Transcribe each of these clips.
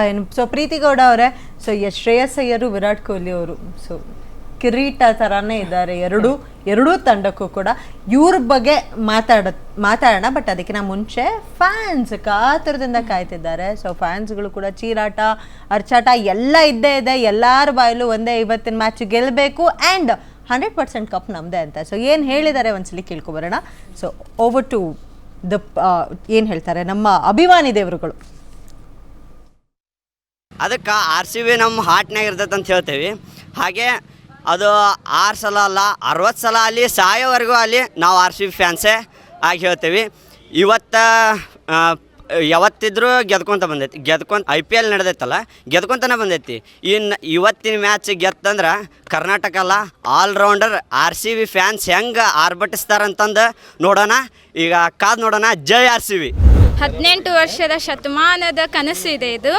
Fine so Preethi Gowda ಅವರೇ so Shreyas ಅಯ್ಯರು, ವಿರಾಟ್ ಕೊಹ್ಲಿ ಅವರು. ಸೊ ಕಿರೀಟ ಥರನೇ ಇದ್ದಾರೆ ಎರಡು, ಎರಡೂ ತಂಡಕ್ಕೂ ಕೂಡ. ಇವ್ರ ಬಗ್ಗೆ ಮಾತಾಡ, ಮಾತಾಡೋಣ ಬಟ್ ಅದಕ್ಕಿಂತ ಮುಂಚೆ ಫ್ಯಾನ್ಸ್ ಕಾತುರದಿಂದ ಕಾಯ್ತಿದ್ದಾರೆ. ಸೊ ಫ್ಯಾನ್ಸ್ಗಳು ಕೂಡ ಚೀರಾಟ, ಅರ್ಚಾಟ ಎಲ್ಲ ಇದ್ದೇ ಇದೆ. ಎಲ್ಲರ ಬಾಯಲ್ಲೂ ಒಂದೇ ಇವತ್ತಿನ ಮ್ಯಾಚ್ ಗೆಲ್ಲಬೇಕು ಆ್ಯಂಡ್ ಹಂಡ್ರೆಡ್ ಪರ್ಸೆಂಟ್ ಕಪ್ ನಮ್ಮದೇ ಅಂತ. ಸೊ ಏನು ಹೇಳಿದ್ದಾರೆ ಒಂದ್ಸಲಿ ಕೇಳ್ಕೊಬರೋಣ ಸೊ ಓವರ್ ಟು ದ ಏನು ಹೇಳ್ತಾರೆ? ನಮ್ಮ ಅಭಿಮಾನಿ ದೇವರುಗಳು. ಅದಕ್ಕೆ ಆರ್ ಸಿ ಬಿ ನಮ್ಮ ಹಾಟ್ನಾಗ ಇರ್ತೈತೆ ಅಂತ ಹೇಳ್ತೇವೆ. ಹಾಗೆ ಅದು ಆರು ಸಲ ಅಲ್ಲ ಅರವತ್ತು ಸಲ ಅಲ್ಲಿ, ಸಾಯೋವರೆಗೂ ಅಲ್ಲಿ ನಾವು ಆರ್ ಸಿ ಬಿ ಫ್ಯಾನ್ಸೇ ಆಗಿ ಹೇಳ್ತೇವೆ. ಇವತ್ತು ಯಾವತ್ತಿದ್ರೂ ಗೆದ್ಕೊಂತ ಬಂದೈತಿ. ಗೆದ್ಕೊಂತ ಐ ಪಿ ಎಲ್ ನಡೆದೈತಲ್ಲ, ಗೆದ್ಕೊಂತನೇ ಬಂದೈತಿ. ಇನ್ನು ಇವತ್ತಿನ ಮ್ಯಾಚ್ ಗೆತ್ತಂದ್ರೆ ಕರ್ನಾಟಕ ಅಲ್ಲ allrounder R C B fans ಹೆಂಗೆ ಆರ್ಭಟಿಸ್ತಾರಂತಂದು ನೋಡೋಣ. ಈಗ ಕಾದ್ ನೋಡೋಣ, ಜೈ ಆರ್ ಸಿ ಬಿ ಹದಿನೆಂಟು ವರ್ಷದ ಶತಮಾನದ ಕನಸು ಇದೆ. ಇದು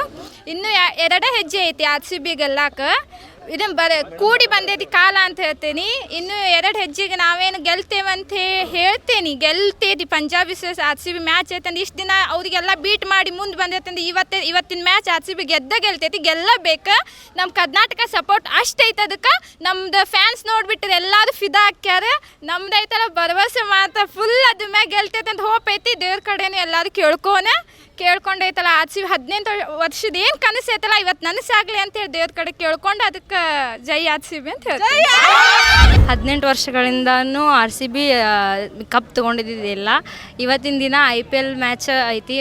ಇನ್ನು ಎರಡೇ ಹೆಜ್ಜೆ ಐತಿ ಆರ್ ಸಿ ಬಿ ಇದನ್ನ ಬರ ಕೂಡಿ ಬಂದೈತಿ ಕಾಲ ಅಂತ ಹೇಳ್ತೀನಿ. ಇನ್ನು ಎರಡು ಹೆಜ್ಜೆಗೆ ನಾವೇನು ಗೆಲ್ತೇವಂತ ಹೇಳ್ತೇನೆ. ಗೆಲ್ತೇತಿ Punjab R C B match ಐತಂದ್ರೆ ಇಷ್ಟು ದಿನ ಅವರಿಗೆಲ್ಲ ಬೀಟ್ ಮಾಡಿ ಮುಂದೆ ಬಂದೈತಂದ್ರೆ ಇವತ್ತೇ ಇವತ್ತಿನ ಮ್ಯಾಚ್ ಆರ್ ಸಿ ಬಿ ಗೆದ್ದ ಗೆಲ್ತೈತಿ. ಗೆಲ್ಲಬೇಕು. ನಮ್ಮ ಕರ್ನಾಟಕ ಸಪೋರ್ಟ್ ಅಷ್ಟು ಐತೆ ಅದಕ್ಕೆ ನಮ್ದು ಫ್ಯಾನ್ಸ್ ನೋಡಿಬಿಟ್ಟರೆ ಎಲ್ಲರೂ ಫಿದಾ ಹಾಕ್ಯಾರ ನಮ್ದು ಐತಲ್ಲ ಭರವಸೆ ಮಾತ್ರ ಫುಲ್ ಅದ್ರ ಮ್ಯಾಗ ಗೆಲ್ತೈತೆ ಅಂತ ಹೋಪ್ ಐತಿ. ದೇವ್ರ ಕಡೆನೂ ಎಲ್ಲರೂ ಕೇಳ್ಕೋನ. ಕೇಳ್ಕೊಂಡೈತಲ್ಲ ಆರ್ ಸಿ ಬಿ ಹದಿನೆಂಟು ವರ್ಷದ ಏನು ಕನಸು ಐತಲ್ಲ, ಇವತ್ತು ನನಸಾಗ್ಲಿ ಅಂತ ಹೇಳಿ ದೇವ್ರ ಕಡೆ ಕೇಳ್ಕೊಂಡು ಅದಕ್ಕೆ ಜೈ ಆರ್ ಸಿ ಬಿ ಅಂತ ಹೇಳ್ತೀನಿ ಹದಿನೆಂಟು ವರ್ಷಗಳಿಂದನೂ ಆರ್ ಸಿ ಬಿ ಕಪ್ ತೊಗೊಂಡಿದ್ದಿಲ್ಲ ಇವತ್ತಿನ ದಿನ ಐ ಪಿ ಎಲ್ ಮ್ಯಾಚ್ ಐತಿ.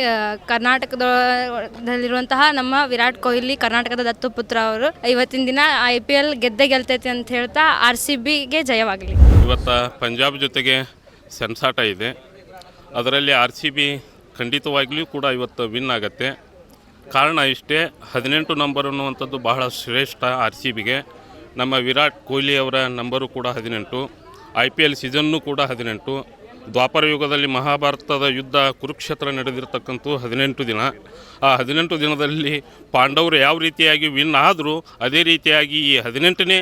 ಕರ್ನಾಟಕದಲ್ಲಿರುವಂತಹ ನಮ್ಮ ವಿರಾಟ್ ಕೊಹ್ಲಿ ಕರ್ನಾಟಕದ ದತ್ತುಪುತ್ರ ಅವರು ಇವತ್ತಿನ ದಿನ ಐ ಪಿ ಎಲ್ ಗೆದ್ದೆ ಗೆಲ್ತೈತಿ ಅಂತ ಹೇಳ್ತಾ ಆರ್ ಸಿ ಬಿಗೆ ಜಯವಾಗಲಿ. ಇವತ್ತು ಪಂಜಾಬ್ ಜೊತೆಗೆ ಸೆಣಸಾಟ ಇದೆ. ಅದರಲ್ಲಿ ಆರ್ ಸಿ ಬಿ ಖಂಡಿತವಾಗ್ಲೂ ಕೂಡ ಇವತ್ತು ವಿನ್ ಆಗುತ್ತೆ. ಕಾರಣ ಇಷ್ಟೇ, ಹದಿನೆಂಟು ನಂಬರ್ ಅನ್ನುವಂಥದ್ದು ಬಹಳ ಶ್ರೇಷ್ಠ ಆರ್ ಸಿ ಬಿಗೆ ನಮ್ಮ ವಿರಾಟ್ ಕೊಹ್ಲಿ ಅವರ ನಂಬರು ಕೂಡ ಹದಿನೆಂಟು, ಐ ಪಿ ಎಲ್ ಸೀಸನ್ನು ಕೂಡ ಹದಿನೆಂಟು. ದ್ವಾಪರ ಯುಗದಲ್ಲಿ ಮಹಾಭಾರತದ ಯುದ್ಧ ಕುರುಕ್ಷೇತ್ರ ನಡೆದಿರ್ತಕ್ಕಂಥ ಹದಿನೆಂಟು ದಿನ. ಆ ಹದಿನೆಂಟು ದಿನದಲ್ಲಿ ಪಾಂಡವರು ಯಾವ ರೀತಿಯಾಗಿ ವಿನ್ ಆದರೂ ಅದೇ ರೀತಿಯಾಗಿ ಈ ಹದಿನೆಂಟನೇ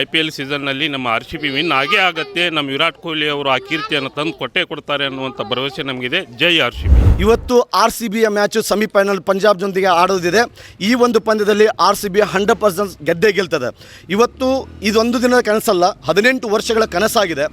ಐ ಪಿ ಎಲ್ ಸೀಸನ್ನಲ್ಲಿ ನಮ್ಮ ಆರ್ ಸಿ ಬಿ ವಿನ್ ಆಗೇ ಆಗತ್ತೆ. ನಮ್ಮ ವಿರಾಟ್ ಕೊಹ್ಲಿ ಅವರು ಆ ಕೀರ್ತಿಯನ್ನು ತಂದು ಕೊಟ್ಟೇ ಕೊಡ್ತಾರೆ ಅನ್ನುವಂಥ ಭರವಸೆ ನಮಗಿದೆ. ಜೈ ಆರ್ ಸಿ ಬಿ. ಇವತ್ತು ಆರ್ ಸಿ ಬಿಯ ಮ್ಯಾಚು ಸೆಮಿಫೈನಲ್ ಪಂಜಾಬ್ನೊಂದಿಗೆ ಆಡೋದಿದೆ. ಈ ಒಂದು ಪಂದ್ಯದಲ್ಲಿ R C B hundred percent ಗೆದ್ದೇ ಗೆಲ್ತದೆ. ಇವತ್ತು ಇದೊಂದು ದಿನದ ಕನಸಲ್ಲ, ಹದಿನೆಂಟು ವರ್ಷಗಳ ಕನಸಾಗಿದೆ.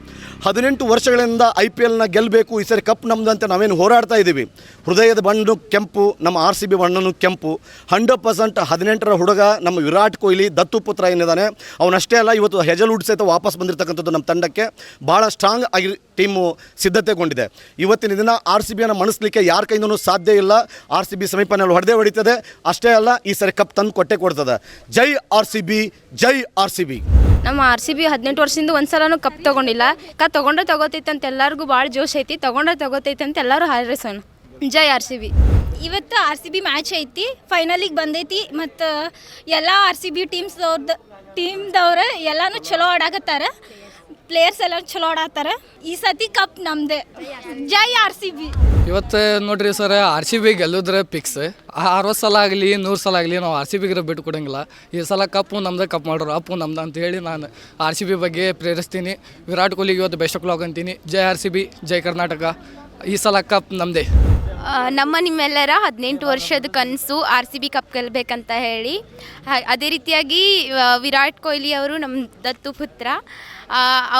ಹದಿನೆಂಟು ವರ್ಷಗಳಿಂದ ಐ ಎಲ್ನ ಗೆಲ್ಲಬೇಕು ಈ ಸರಿ ಕಪ್ ನಮ್ಮದು ನಾವೇನು ಹೋರಾಡ್ತಾ ಇದ್ದೀವಿ. ಹೃದಯದ ಬಣ್ಣ ಕೆಂಪು, ನಮ್ಮ ಆರ್ ಸಿ ಬಿ ಬಣ್ಣನು ಕೆಂಪು. ಹಂಡ್ರೆಡ್ ಪರ್ಸೆಂಟ್ ಹದಿನೆಂಟರ ಹುಡುಗ ನಮ್ಮ ವಿರಾಟ್ ಕೊಹ್ಲಿ, ದತ್ತು ಪುತ್ರ ಏನಿದ್ದಾನೆ, ಅವನಷ್ಟೇ ಅಲ್ಲ, ಇವತ್ತು ಹೆಜಲ್ವುಡ್ ಸಹಿತ ವಾಪಸ್ ಬಂದಿರತಕ್ಕಂಥದ್ದು ನಮ್ಮ ತಂಡಕ್ಕೆ ಭಾಳ ಸ್ಟ್ರಾಂಗ್ ಆಗಿ ಟೀಮು ಸಿದ್ಧತೆಗೊಂಡಿದೆ. ಇವತ್ತಿನ ದಿನ ಆರ್ ಸಿ ಬಿಯನ್ನು ಮಣಿಸ್ಲಿಕ್ಕೆ ಯಾರ ಕೈಯಿಂದನೂ ಸಾಧ್ಯ ಇಲ್ಲ. ಆರ್ ಸಿ ಬಿ ಸೆಮಿಫೈನಲ್ ಹೊಡೆದೇ ಹೊಡಿತದೆ. ಅಷ್ಟೇ ಅಲ್ಲ, ಈ ಸರಿ ಕಪ್ ತಂದು ಕೊಟ್ಟೆ ಕೊಡ್ತದೆ. ಜೈ ಆರ್ ಸಿ ಬಿ, ಜೈ ಆರ್ ಸಿ ಬಿ. ನಮ್ಮ ಆರ್ ಸಿ ಬಿ ಹದಿನೆಂಟು ವರ್ಷದಿಂದ ಒಂದು ಸಲನೂ ಕಪ್ ತಗೊಂಡಿಲ್ಲ. ಕ ತೊಗೊಂಡ್ರೆ ತಗೋತೈತೆ ಅಂತ ಎಲ್ಲರಿಗೂ ಭಾಳ ಜೋಶ್ ಐತಿ, ತೊಗೊಂಡ್ರೆ ತಗೋತೈತೆ ಅಂತ ಎಲ್ಲರೂ ಹಾರೈಸೋಣ ಜೈ ಆರ್ ಸಿ ಬಿ. ಇವತ್ತು ಆರ್ ಸಿ ಬಿ ಮ್ಯಾಚ್ ಐತಿ ಫೈನಲಿಗೆ ಬಂದೈತಿ, ಮತ್ತು ಎಲ್ಲ ಆರ್ ಸಿ ಬಿ ಟೀಮ್ಸ್ದವ್ರದ್ದು ಟೀಮ್ದವ್ರು ಎಲ್ಲನೂ ಚಲೋ ಆಡಾಕತ್ತಾರ. ಪ್ಲೇಯರ್ಸ್ ಎಲ್ಲ ಚಲೋ ಆಡಾತಾರ. ಈ ಸತಿ ಕಪ್ ನಮ್ದೆ. ಜೈ ಆರ್ ಸಿ ಬಿ ಇವತ್ತು ನೋಡ್ರಿ ಸರ್ ಆರ್ ಸಿ ಬಿ ಗೆಲ್ಲುದ್ರೆ ಪಿಕ್ಸ್ ಅರವತ್ತು ಸಲ ಆಗಲಿ ನೂರು ಸಲ ಆಗಲಿ ನಾವು ಆರ್ ಸಿ ಬಿಗ್ರೆ ಬಿಟ್ಟು ಕೊಡಂಗಿಲ್ಲ. ಈ ಸಲ ಕಪ್ಪು ನಮ್ದೆ ಕಪ್ ಮಾಡೋರು ಅಪ್ಪು ನಮ್ದು ಅಂತ ಹೇಳಿ ನಾನು ಆರ್ ಸಿ ಬಿ ಬಗ್ಗೆ ಪ್ರೇರಿಸ್ತೀನಿ. ವಿರಾಟ್ ಕೊಹ್ಲಿ ಇವತ್ತು ಬೆಸ್ಟ್ ಆಫ್ ಲಾಗ್ ಅಂತೀನಿ. ಜೈ ಆರ್ ಸಿ ಬಿ ಜೈ ಕರ್ನಾಟಕ. ಈ ಸಲ ಕಪ್ ನಮ್ಮದೇ ಆ, ನಮ್ಮ ನಿಮ್ಮೆಲ್ಲರ ಹದಿನೆಂಟು ವರ್ಷದ ಕನಸು ಆರ್ ಸಿ ಬಿ ಕಪ್ ಗೆಲ್ಲಬೇಕಂತ ಹೇಳಿ. ಅದೇ ರೀತಿಯಾಗಿ ವಿರಾಟ್ ಕೊಹ್ಲಿ ಅವರು ನಮ್ಮ ದತ್ತು ಪುತ್ರ.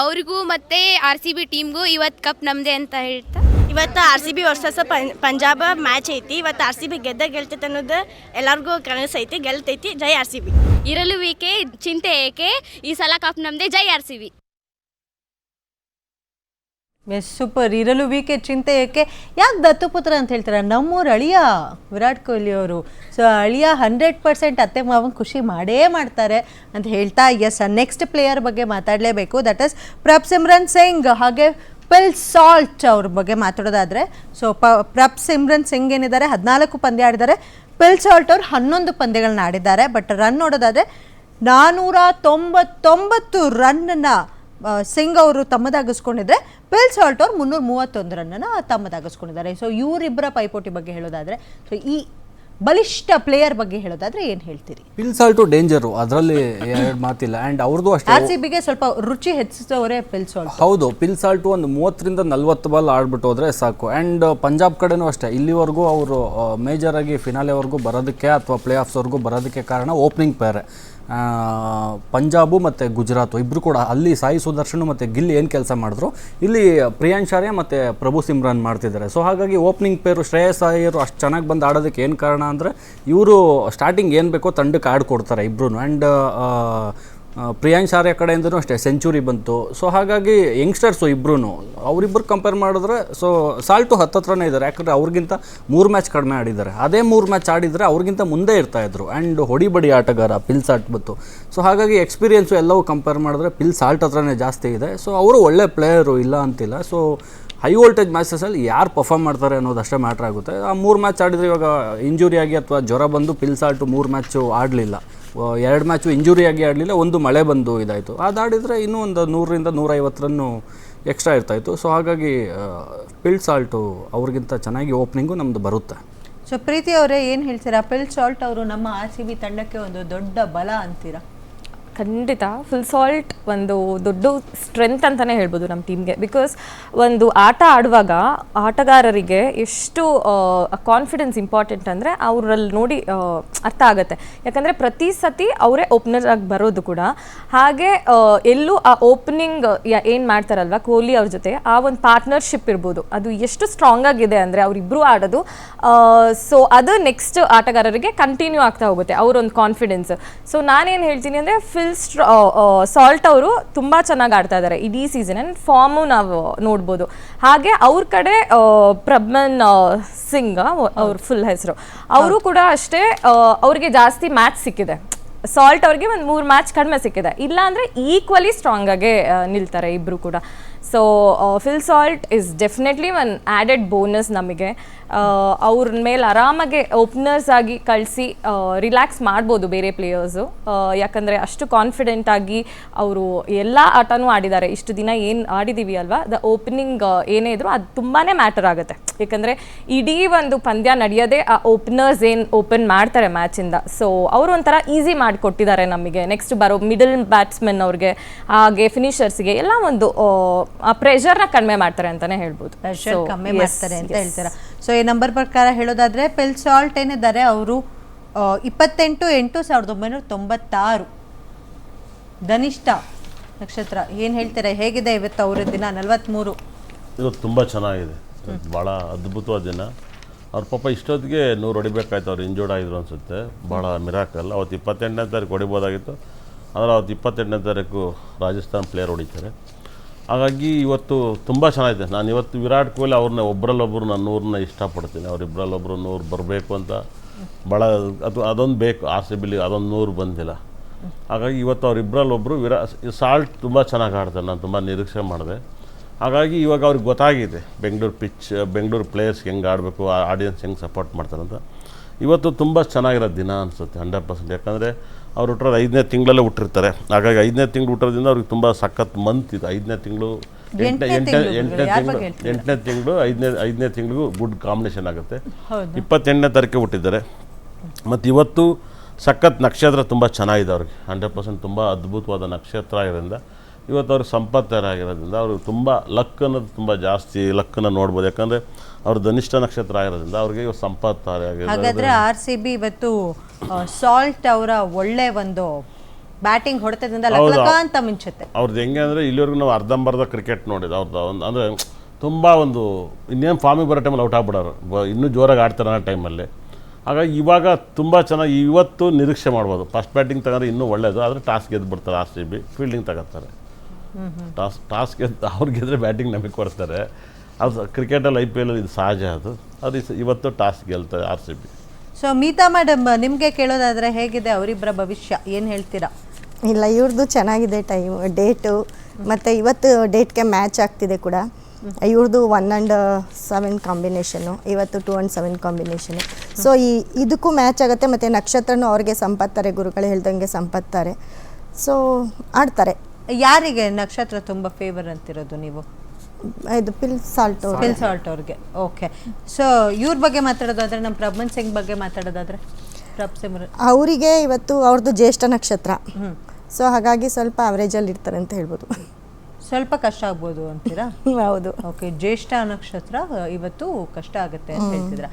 ಅವ್ರಿಗೂ ಮತ್ತು ಆರ್ ಸಿ ಬಿ ಟೀಮ್ಗೂ ಇವತ್ತು ಕಪ್ ನಮ್ಮದೇ ಅಂತ ಹೇಳ್ತಾ? ಇವತ್ತು R C B versus Punjab match ಐತಿ. ಇವತ್ತು ಆರ್ ಸಿ ಬಿ ಗೆದ್ದ ಗೆಲ್ತೈತೆ ಅನ್ನೋದು ಎಲ್ಲರಿಗೂ ಕನಸು ಐತಿ. ಗೆಲ್ತೈತಿ. ಜೈ ಆರ್ ಸಿ ಬಿ. ಇರಲು ವಿಕೆ ಚಿಂತೆ ಏಕೆ? ಈ ಸಲ ಕಪ್ ನಮ್ಮದೇ ಜೈ R C B. Yes super ಇರಲು ವಿಕೆ ಚಿಂತೆ ಏಕೆ ಯಾಕೆ ದತ್ತುಪುತ್ರ ಅಂತ ಹೇಳ್ತಾರೆ? ನಮ್ಮೂರು ಅಳಿಯ, ವಿರಾಟ್ ಕೊಹ್ಲಿ ಅವರು. ಸೊ ಅಳಿಯ ಹಂಡ್ರೆಡ್ ಪರ್ಸೆಂಟ್ ಅತ್ತೆ ಮಾವನ ಖುಷಿ ಮಾಡೇ ಮಾಡ್ತಾರೆ ಅಂತ ಹೇಳ್ತಾ ಎಸ್ ನೆಕ್ಸ್ಟ್ ಪ್ಲೇಯರ್ ಬಗ್ಗೆ ಮಾತಾಡಲೇಬೇಕು. ದಟ್ ಇಸ್ ಪ್ರಭ್ ಸಿಮ್ರನ್ ಸಿಂಗ್ ಹಾಗೆ ಪಿಲ್ ಸಾಲ್ಟ್ ಅವ್ರ ಬಗ್ಗೆ ಮಾತಾಡೋದಾದರೆ ಸೊ ಪ, ಪ್ರಭ್ ಸಿಮ್ರನ್ ಸಿಂಗ್ ಏನಿದ್ದಾರೆ? ಹದಿನಾಲ್ಕು ಪಂದ್ಯ ಆಡಿದ್ದಾರೆ. ಪಿಲ್ ಸಾಲ್ಟ್ ಅವ್ರು ಹನ್ನೊಂದು ಪಂದ್ಯಗಳನ್ನ ಆಡಿದ್ದಾರೆ. ಬಟ್ ರನ್ ನೋಡೋದಾದರೆ ನಾನ್ನೂರ ತೊಂಬತ್ತೊಂಬತ್ತು ರನ್ನನ್ನು ಸಿಂಗ್ ಅವರು ತಮ್ಮದಾಗಿಸ್ಕೊಂಡಿದ್ರೆ ಪಿಲ್ ಸಾಲ್ಟ್ ಅವರು ಮುನ್ನೂರ ಮೂವತ್ತೊಂದು ರನ್ನನ್ನು ತಮ್ಮದಾಗಿಸ್ಕೊಂಡಿದ್ದಾರೆ. ಸೊ ಇವರಿಬ್ಬರ ಪೈಪೋಟಿ ಬಗ್ಗೆ ಹೇಳೋದಾದರೆ ಸೊ ಈ ಬಲಿಷ್ಠ ಪ್ಲೇಯರ್ ಬಗ್ಗೆ ಹೇಳೋದಾದ್ರೆ ಏನು ಹೇಳ್ತೀರಿ? ಪಿಲ್ಸಾಲ್ಟು ಡೇಂಜರು ಅದರಲ್ಲಿ ಎರಡು ಮಾತಿಲ್ಲ. ಆ್ಯಂಡ್ ಅವ್ರದ್ದು ಅಷ್ಟೇ ಆರ್ ಸಿ ಬಿಗೆ ಸ್ವಲ್ಪ ರುಚಿ ಹೆಚ್ಚಿಸೋರೆ ಪಿಲ್ಸೋಲ್ಟ್ ಹೌದು ಪಿಲ್ಸಾಲ್ಟು ಒಂದು ಮೂವತ್ತರಿಂದ ನಲ್ವತ್ತು ಬಾಲ್ ಆಡ್ಬಿಟ್ಟು ಹೋದ್ರೆ ಸಾಕು. ಆ್ಯಂಡ್ ಪಂಜಾಬ್ ಕಡೆನೂ ಅಷ್ಟೇ ಇಲ್ಲಿವರೆಗೂ ಅವರು ಮೇಜರಾಗಿ ಫಿನಾಲೆವರೆಗೂ ಬರೋದಕ್ಕೆ ಅಥವಾ ಪ್ಲೇ ಆಫ್ಸ್ವರೆಗೂ ಬರೋದಕ್ಕೆ ಕಾರಣ ಓಪನಿಂಗ್ ಪೇರೆ ಪಂಜಾಬು ಮತ್ತು ಗುಜರಾತು ಇಬ್ಬರು ಕೂಡ ಅಲ್ಲಿ ಸಾಯಿ ಸುದರ್ಶನ್ ಮತ್ತು ಗಿಲ್ ಏನು ಕೆಲಸ ಮಾಡಿದ್ರು? ಇಲ್ಲಿ ಪ್ರಿಯಾಂಶ್ ಆರ್ಯ ಮತ್ತು ಪ್ರಭು ಸಿಮ್ರಾನ್ ಮಾಡ್ತಿದ್ದಾರೆ. ಸೊ ಹಾಗಾಗಿ ಓಪನಿಂಗ್ ಪೇರು ಶ್ರೇಯಸ್ ಅಯ್ಯರು ಅಷ್ಟು ಚೆನ್ನಾಗಿ ಬಂದು ಆಡೋದಕ್ಕೆ ಏನು ಕಾರಣ ಅಂದರೆ ಇವರು ಸ್ಟಾರ್ಟಿಂಗ್ ಏನು ಬೇಕೋ ತಂಡಕ್ಕೆ ಆಡ್ಕೊಡ್ತಾರೆ ಇಬ್ಬರು ಆ್ಯಂಡ್ ಪ್ರಿಯಾಂಶ್ ಆರ್ಯ ಕಡೆಯಿಂದನೂ ಅಷ್ಟೇ, ಸೆಂಚುರಿ ಬಂತು. ಸೊ ಹಾಗಾಗಿ ಯಂಗ್ಸ್ಟರ್ಸು ಇಬ್ಬರೂ ಅವರಿಬ್ಬರು ಕಂಪೇರ್ ಮಾಡಿದ್ರೆ ಸೊ ಸಾಲ್ಟು ಹತ್ತತ್ರನೇ ಇದ್ದಾರೆ. ಯಾಕಂದರೆ ಅವ್ರಿಗಿಂತ ಮೂರು ಮ್ಯಾಚ್ ಕಡಿಮೆ ಆಡಿದ್ದಾರೆ. ಅದೇ ಮೂರು ಮ್ಯಾಚ್ ಆಡಿದರೆ ಅವ್ರಿಗಿಂತ ಮುಂದೆ ಇರ್ತಾಯಿದ್ರು ಆ್ಯಂಡ್ ಹೊಡಿಬಡಿ ಆಟಗಾರ ಪಿಲ್ ಸಾಲ್ಟ್ ಬಂತು. ಸೊ ಹಾಗಾಗಿ ಎಕ್ಸ್ಪೀರಿಯೆನ್ಸು ಎಲ್ಲವೂ ಕಂಪೇರ್ ಮಾಡಿದ್ರೆ ಪಿಲ್ ಸಾಲ್ಟ್ ಹತ್ರನೇ ಜಾಸ್ತಿ ಇದೆ. ಸೊ ಅವರು ಒಳ್ಳೆ ಪ್ಲೇಯರು ಇಲ್ಲ ಅಂತಿಲ್ಲ. ಸೊ ಹೈ ವೋಲ್ಟೇಜ್ ಮ್ಯಾಚಸಲ್ಲಿ ಯಾರು ಪರ್ಫಾರ್ಮ್ ಮಾಡ್ತಾರೆ ಅನ್ನೋದು ಅಷ್ಟೇ ಮ್ಯಾಟ್ರ್ ಆಗುತ್ತೆ. ಆ ಮೂರು ಮ್ಯಾಚ್ ಆಡಿದರೆ ಇವಾಗ ಇಂಜುರಿ ಆಗಿ ಅಥವಾ ಜ್ವರ ಬಂದು ಪಿಲ್ ಸಾಲ್ಟು ಮೂರು ಮ್ಯಾಚು ಆಡಲಿಲ್ಲ. ಎರಡು ಮ್ಯಾಚು ಇಂಜುರಿಯಾಗಿ ಆಡಲಿಲ್ಲ, ಒಂದು ಮಳೆ ಬಂದು ಇದಾಯಿತು. ಅದಾಡಿದರೆ ಇನ್ನೂ ಒಂದು ನೂರರಿಂದ ನೂರೈವತ್ತು ರನ್ನು ಎಕ್ಸ್ಟ್ರಾ ಇರ್ತಾಯಿತ್ತು ಸೊ ಹಾಗಾಗಿ ಪಿಲ್ ಸಾಲ್ಟು ಅವ್ರಿಗಿಂತ ಚೆನ್ನಾಗಿ ಓಪನಿಂಗು ನಮ್ಮದು ಬರುತ್ತೆ. ಸೊ ಪ್ರೀತಿ ಅವರೇ, ಏನು ಹೇಳ್ತೀರಾ? ಪಿಲ್ ಸಾಲ್ಟ್ ಅವರು ನಮ್ಮ ಆರ್ ಸಿ ಬಿ ತಂಡಕ್ಕೆ ಒಂದು ದೊಡ್ಡ ಬಲ ಅಂತೀರಾ? ಖಂಡಿತ ಫುಲ್ ಸಾಲ್ಟ್ ಒಂದು ದೊಡ್ಡ ಸ್ಟ್ರೆಂತ್ ಅಂತಲೇ ಹೇಳ್ಬೋದು ನಮ್ಮ ಟೀಮ್ಗೆ ಬಿಕಾಸ್ ಒಂದು ಆಟ ಆಡುವಾಗ ಆಟಗಾರರಿಗೆ ಎಷ್ಟು ಕಾನ್ಫಿಡೆನ್ಸ್ ಇಂಪಾರ್ಟೆಂಟ್ ಅಂದರೆ ಅವರಲ್ಲಿ ನೋಡಿ ಅರ್ಥ ಆಗುತ್ತೆ. ಯಾಕಂದರೆ ಪ್ರತಿ ಸತಿ ಅವರೇ ಓಪನರ್ ಆಗಿ ಬರೋದು ಕೂಡ. ಹಾಗೆ ಎಲ್ಲೂ ಆ ಓಪನಿಂಗ್ ಏನು ಮಾಡ್ತಾರಲ್ವ ಕೊಹ್ಲಿ ಅವ್ರ ಜೊತೆ, ಆ ಒಂದು ಪಾರ್ಟ್ನರ್ಶಿಪ್ ಇರ್ಬೋದು. ಅದು ಎಷ್ಟು ಸ್ಟ್ರಾಂಗ್ ಆಗಿದೆ ಅಂದರೆ ಅವರಿಬ್ಬರು ಆಡೋದು. ಸೊ ಅದು ನೆಕ್ಸ್ಟ್ ಆಟಗಾರರಿಗೆ ಕಂಟಿನ್ಯೂ ಆಗ್ತಾ ಹೋಗುತ್ತೆ, ಅವರೊಂದು ಕಾನ್ಫಿಡೆನ್ಸ್ ಸೊ ನಾನೇನು ಹೇಳ್ತೀನಿ ಅಂದರೆ ಫಿಲ್ ಸ್ಟ್ರಾ ಸಾಲ್ಟ್ ಅವರು ತುಂಬ ಚೆನ್ನಾಗಿ ಆಡ್ತಾ ಇದ್ದಾರೆ ಇಡೀ ಸೀಸನ್ ಅಂಡ್ ಫಾರ್ಮು ನಾವು ನೋಡ್ಬೋದು. ಹಾಗೆ ಅವ್ರ ಕಡೆ ಪ್ರಬ್ಮನ್ ಸಿಂಗ್ ಅವ್ರ ಫುಲ್ ಹೆಸರು. ಅವರು ಕೂಡ ಅಷ್ಟೇ ಅವ್ರಿಗೆ ಜಾಸ್ತಿ ಮ್ಯಾಚ್ ಸಿಕ್ಕಿದೆ. ಸಾಲ್ಟ್ ಅವ್ರಿಗೆ ಒಂದು ಮೂರು ಮ್ಯಾಚ್ ಕಡಿಮೆ ಸಿಕ್ಕಿದೆ. ಇಲ್ಲ ಅಂದರೆ ಈಕ್ವಲಿ ಸ್ಟ್ರಾಂಗ್ ಆಗೇ ನಿಲ್ತಾರೆ ಇಬ್ಬರು ಕೂಡ. So Phil Salt is definitely one added bonus ನಮಗೆ. ಅವ್ರ ಮೇಲೆ ಆರಾಮಾಗಿ ಓಪನರ್ಸ್ ಆಗಿ ಕಳಿಸಿ ರಿಲ್ಯಾಕ್ಸ್ ಮಾಡ್ಬೋದು ಬೇರೆ ಪ್ಲೇಯರ್ಸು ಯಾಕಂದರೆ ಅಷ್ಟು ಕಾನ್ಫಿಡೆಂಟ್ ಆಗಿ ಅವರು ಎಲ್ಲ ಆಟನೂ ಆಡಿದ್ದಾರೆ. ಇಷ್ಟು ದಿನ ಏನು ಆಡಿದ್ದೀವಿ ಅಲ್ವಾ? ದ ಓಪನಿಂಗ್ ಏನೇ ಇದ್ರು ಅದು ತುಂಬಾ ಮ್ಯಾಟರ್ ಆಗುತ್ತೆ. ಯಾಕಂದರೆ ಇಡೀ ಒಂದು ಪಂದ್ಯ ನಡೆಯೋದೇ ಆ ಓಪನರ್ಸ್ ಏನು ಓಪನ್ ಮಾಡ್ತಾರೆ ಮ್ಯಾಚಿಂದ ಸೊ ಅವರು ಒಂಥರ ಈಸಿ ಮಾಡಿಕೊಟ್ಟಿದ್ದಾರೆ ನಮಗೆ. ನೆಕ್ಸ್ಟ್ ಬರೋ ಮಿಡಲ್ ಬ್ಯಾಟ್ಸ್ಮನ್ ಅವ್ರಿಗೆ ಹಾಗೆ ಫಿನಿಷರ್ಸ್ಗೆ ಎಲ್ಲ ಒಂದು ಆ ಪ್ರೆಷರ್ನ ಕಡಿಮೆ ಮಾಡ್ತಾರೆ ಅಂತಾನೆ ಹೇಳ್ಬೋದು. ಪ್ರೆಷರ್ ಕಮ್ಮಿ ಮಾಡ್ತಾರೆ ಅಂತ. ಹೇಳ್ತೀರಾ? ಸೊ ಈ ನಂಬರ್ ಪ್ರಕಾರ ಹೇಳೋದಾದ್ರೆ ಪೆಲ್ ಸಾಲ್ಟ್ ಏನಿದ್ದಾರೆ ಅವರು ಇಪ್ಪತ್ತೆಂಟು ಎಂಟು ಸಾವಿರದ ಒಂಬೈನೂರ ತೊಂಬತ್ತಾರು. ಧನಿಷ್ಠ ನಕ್ಷತ್ರ ಏನು ಹೇಳ್ತೀರಾ? ಹೇಗಿದೆ ಇವತ್ತು ಅವರ ದಿನ? ನಲವತ್ತ್ಮೂರು ಇವತ್ತು ತುಂಬ ಚೆನ್ನಾಗಿದೆ. ಬಹಳ ಭಾಳ ಅದ್ಭುತವಾದ ದಿನ. ಅವ್ರ ಪಾಪ ಇಷ್ಟೊತ್ತಿಗೆ ನೂರು ಹೊಡಿಬೇಕಾಯ್ತು, ಅವ್ರು ಇಂಜೋರ್ಡ್ ಆಗಿದ್ರು ಅನಿಸುತ್ತೆ. ಭಾಳ ಮಿರಾಕಲ್ ಅವತ್ತು ಇಪ್ಪತ್ತೆಂಟನೇ ತಾರೀಕು ಹೊಡಿಬೋದಾಗಿತ್ತು. ಆದರೆ ಅವತ್ತು ಇಪ್ಪತ್ತೆಂಟನೇ ತಾರೀಕು ರಾಜಸ್ಥಾನ್ ಪ್ಲೇಯರ್ ಹೊಡಿತಾರೆ. ಹಾಗಾಗಿ ಇವತ್ತು ತುಂಬ ಚೆನ್ನಾಗಿದೆ. ನಾನು ಇವತ್ತು ವಿರಾಟ್ ಕೊಹ್ಲಿ ಅವ್ರನ್ನ ಒಬ್ಬರಲ್ಲೊಬ್ಬರು ನಾನು ನೂರನ್ನ ಇಷ್ಟಪಡ್ತೀನಿ. ಅವರಿಬ್ಬರಲ್ಲೊಬ್ಬರು ನೂರು ಬರಬೇಕು ಅಂತ ಭಾಳ ಅದು, ಅದೊಂದು ಬೇಕು. ಆರ್ ಸಿ ಬಿಲಿ ಅದೊಂದು ನೂರು ಬಂದಿಲ್ಲ. ಹಾಗಾಗಿ ಇವತ್ತು ಅವರಿಬ್ಬರಲ್ಲೊಬ್ಬರು ವಿರಾ, ಸಾಲ್ಟ್ ತುಂಬ ಚೆನ್ನಾಗಿ ಆಡ್ತಾರೆ. ನಾನು ತುಂಬ ನಿರೀಕ್ಷೆ ಮಾಡಿದೆ. ಹಾಗಾಗಿ ಇವಾಗ ಅವ್ರಿಗೆ ಗೊತ್ತಾಗಿದೆ ಬೆಂಗಳೂರು ಪಿಚ್ ಬೆಂಗಳೂರು ಪ್ಲೇಯರ್ಸ್ ಹೆಂಗೆ ಆಡಬೇಕು ಆ ಆಡಿಯನ್ಸ್ ಹೆಂಗೆ ಸಪೋರ್ಟ್ ಮಾಡ್ತಾರೆ ಅಂತ. ಇವತ್ತು ತುಂಬ ಚೆನ್ನಾಗಿರೋ ದಿನ ಅನಿಸುತ್ತೆ ಹಂಡ್ರೆಡ್ ಪರ್ಸೆಂಟ್ ಯಾಕಂದರೆ ಅವ್ರು ಹುಟ್ಟರೋದು ಐದನೇ ತಿಂಗಳಲ್ಲೇ ಹುಟ್ಟಿರ್ತಾರೆ. ಹಾಗಾಗಿ ಐದನೇ ತಿಂಗಳು ಹುಟ್ಟೋದ್ರಿಂದ ಅವ್ರಿಗೆ ತುಂಬ ಸಖತ್ ಮಂತ್ ಇದು. ಐದನೇ ತಿಂಗಳು ಎಂಟನೇ ಎಂಟನೇ ಎಂಟನೇ ತಿಂಗಳು, ಎಂಟನೇ ತಿಂಗಳು ಐದನೇ ಐದನೇ ತಿಂಗಳಿಗೂ ಗುಡ್ ಕಾಂಬಿನೇಷನ್ ಆಗುತ್ತೆ. ಇಪ್ಪತ್ತೆಂಟನೇ ತಾರೀಕು ಹುಟ್ಟಿದ್ದಾರೆ. ಮತ್ತು ಇವತ್ತು ಸಖತ್ ನಕ್ಷತ್ರ ತುಂಬ ಚೆನ್ನಾಗಿದೆ ಅವ್ರಿಗೆ. ಹಂಡ್ರೆಡ್ ಪರ್ಸೆಂಟ್ ತುಂಬ ಅದ್ಭುತವಾದ ನಕ್ಷತ್ರ ಆಗಿರೋದ್ರಿಂದ ಇವತ್ತು ಅವ್ರಿಗೆ ಸಂಪತ್ತರಾಗಿರೋದ್ರಿಂದ ಅವರು ತುಂಬ ಲಕ್ ಅನ್ನೋದು ತುಂಬ ಜಾಸ್ತಿ ಲಕ್ಕನ್ನು ನೋಡ್ಬೋದು. ಯಾಕಂದರೆ ಅವ್ರು ಧನಿಷ್ಠ ನಕ್ಷತ್ರ ಆಗಿರೋದ್ರಿಂದ ಅವ್ರಿಗೆ ಇವತ್ತು ಸಂಪತ್ತಾರೆ ಹಾಗಾದ್ರೆ ಆರ್ ಸಿ ಬಿ ಇವತ್ತು ಸಾಲ್ಟ್ ಅವರ ಒಳ್ಳೆ ಒಂದು ಬ್ಯಾಟಿಂಗ್ ಹೊಡೆತದಿಂದ ಹೌದು. ಲಕ ಅಂತ ಮಿಂಚುತ್ತೆ. ಅವ್ರದ್ದು ಹೆಂಗೆ ಅಂದರೆ ಇಲ್ಲಿವರೆಗೂ ನಾವು ಅರ್ಧಂಬರ್ಧ ಕ್ರಿಕೆಟ್ ನೋಡಿದ್ದು. ಅವ್ರದ್ದು ಒಂದು ಅಂದರೆ ತುಂಬ ಒಂದು ಇನ್ನೇನು ಫಾರ್ಮಿಗೆ ಬರೋ ಟೈಮಲ್ಲಿ ಔಟ್ ಆಗ್ಬಿಡೋರು. ಬ- ಇನ್ನೂ ಜೋರಾಗಿ ಆಡ್ತಾರೆ ಅನ್ನೋ ಟೈಮಲ್ಲಿ ಹಾಗಾಗಿ ಇವಾಗ ತುಂಬ ಚೆನ್ನಾಗಿ ಇವತ್ತು ನಿರೀಕ್ಷೆ ಮಾಡ್ಬೋದು. ಫಸ್ಟ್ ಬ್ಯಾಟಿಂಗ್ ತಗೊಂಡ್ರೆ ಇನ್ನೂ ಒಳ್ಳೇದು. ಆದರೆ ಟಾಸ್ ಗೆದ್ದು ಬಿಡ್ತಾರೆ ಆರ್ ಸಿ ಬಿ ಫೀಲ್ಡಿಂಗ್ ತಗೋತಾರೆ. ಟಾಸ್ ಟಾಸ್ ಗೆದ್ದು ಅವ್ರು ಗೆದ್ರೆ ಬ್ಯಾಟಿಂಗ್ ನಮಗೆ ಕೊಡ್ತಾರೆ. ಅದು ಕ್ರಿಕೆಟಲ್ಲಿ ಐ ಪಿ ಎಲ್ ಇದು ಸಹಜ ಅದು. ಅದು ಈ ಸ- ಇವತ್ತು ಟಾಸ್ ಗೆಲ್ತಾರೆ R C B. So Meeta madam ನಿಮಗೆ ಕೇಳೋದಾದರೆ ಹೇಗಿದೆ ಅವರಿಬ್ಬರ ಭವಿಷ್ಯ? ಏನು ಹೇಳ್ತೀರಾ? ಇಲ್ಲ ಇವ್ರದ್ದು ಚೆನ್ನಾಗಿದೆ ಟೈಮ್ ಡೇಟು ಮತ್ತು ಇವತ್ತು ಡೇಟ್ಗೆ ಮ್ಯಾಚ್ ಆಗ್ತಿದೆ ಕೂಡ. ಇವ್ರದ್ದು ಒನ್ ಆ್ಯಂಡ್ ಸೆವೆನ್ ಕಾಂಬಿನೇಷನು ಇವತ್ತು two and seven combination so ಈ ಇದಕ್ಕೂ ಮ್ಯಾಚ್ ಆಗುತ್ತೆ ಮತ್ತು ನಕ್ಷತ್ರನೂ ಅವ್ರಿಗೆ ಸಂಪತ್ತಾರೆ ಗುರುಗಳು ಹೇಳ್ದಂಗೆ ಸಂಪತ್ತಾರೆ. ಸೊ ಆಡ್ತಾರೆ. ಯಾರಿಗೆ ನಕ್ಷತ್ರ ತುಂಬ ಫೇವರ್ ಅಂತಿರೋದು ನೀವು? ಇದು ಪಿಲ್ ಸಾಲ್ಟ್ ಪಿಲ್ ಸಾಲ್ಟ್ ಅವ್ರಿಗೆ. ಓಕೆ ಸೊ ಇವ್ರ ಬಗ್ಗೆ ಮಾತಾಡೋದಾದ್ರೆ ನಮ್ಮ ಪ್ರಭನ್ ಸಿಂಗ್ ಬಗ್ಗೆ ಮಾತಾಡೋದಾದ್ರೆ ಪ್ರಭ್ ಸಿಮರ್ ಅವರಿಗೆ ಇವತ್ತು ಅವ್ರದ್ದು ಜ್ಯೇಷ್ಠ ನಕ್ಷತ್ರ. ಸೊ ಹಾಗಾಗಿ ಸ್ವಲ್ಪ ಅವರೇಜಲ್ಲಿ ಇರ್ತಾರೆ ಅಂತ ಹೇಳ್ಬೋದು. ಸ್ವಲ್ಪ ಕಷ್ಟ ಆಗ್ಬೋದು ಅಂತೀರಾ? ಹೌದು. ಓಕೆ ಜ್ಯೇಷ್ಠ ನಕ್ಷತ್ರ ಇವತ್ತು ಕಷ್ಟ ಆಗುತ್ತೆ ಅಂತ ಹೇಳ್ತಿದ್ರ